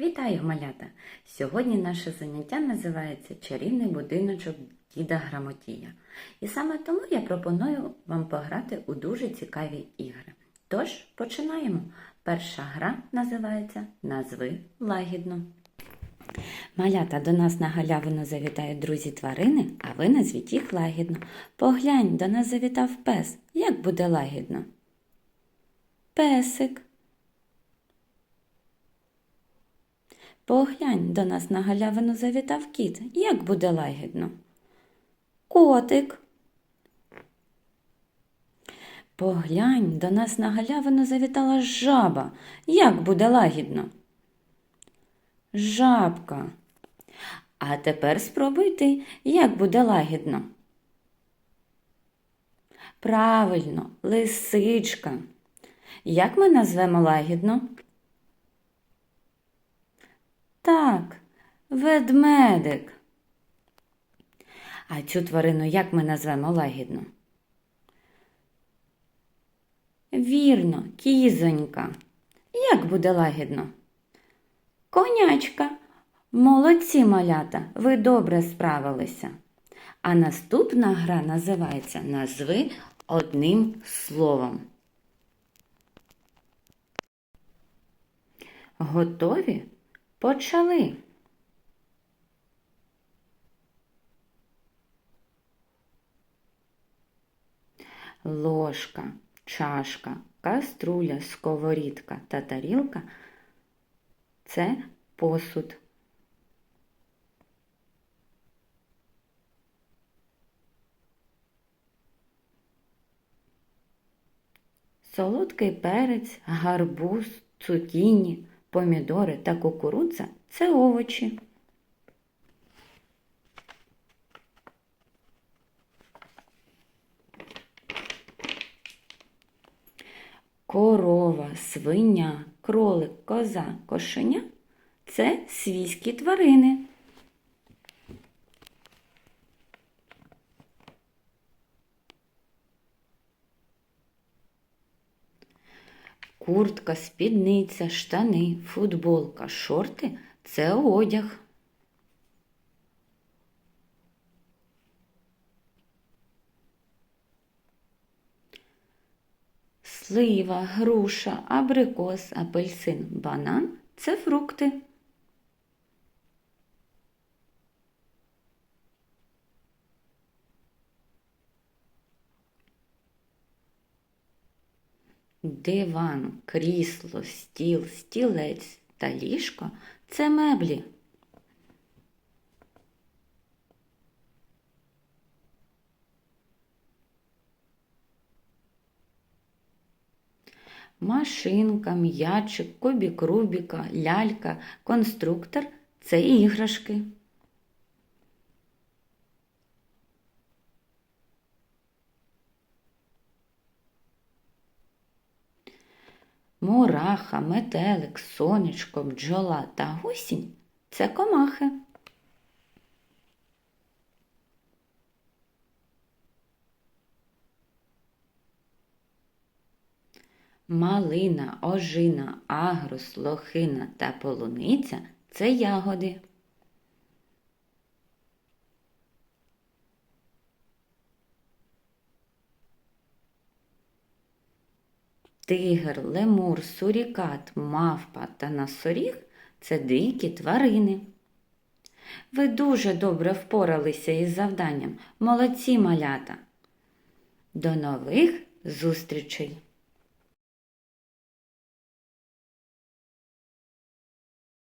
Вітаю, малята! Сьогодні наше заняття називається Чарівний будиночок діда Грамотія. І саме тому я пропоную вам пограти у дуже цікаві ігри. Тож починаємо. Перша гра називається Назви лагідно. Малята до нас на галявину завітають друзі тварини, а ви назвіть їх лагідно. Поглянь, до нас завітав пес. Як буде лагідно? Песик. Поглянь, до нас на галявину завітав кіт. Як буде лагідно? Котик. Поглянь, до нас на галявину завітала жаба. Як буде лагідно? Жабка. А тепер спробуй ти, як буде лагідно. Правильно, лисичка. Як ми назвемо лагідно? Ведмедик. А цю тварину як ми назвемо лагідно? Вірно, кізонька. Як буде лагідно? Конячка. Молодці малята, ви добре справилися. А наступна гра називається Назви одним словом. Готові? Почали. Ложка, чашка, каструля, сковорідка та тарілка це посуд. Солодкий перець, гарбуз, цукіні, помідори та кукурудза це овочі. Корова, свиня, кролик, коза, кошеня це свійські тварини. Куртка, спідниця, штани, футболка, шорти це одяг. Слива, груша, абрикос, апельсин, банан це фрукти. Диван, крісло, стіл, стілець та ліжко це меблі. Машинка, м'ячик, кубік Рубіка, лялька, конструктор це іграшки. Мураха, метелик, сонечко, бджола та гусінь це комахи. Малина, ожина, агрус, лохина та полуниця це ягоди. Тигр, лемур, сурікат, мавпа та носоріг це дикі тварини. Ви дуже добре впоралися із завданням. Молодці малята. До нових зустрічей!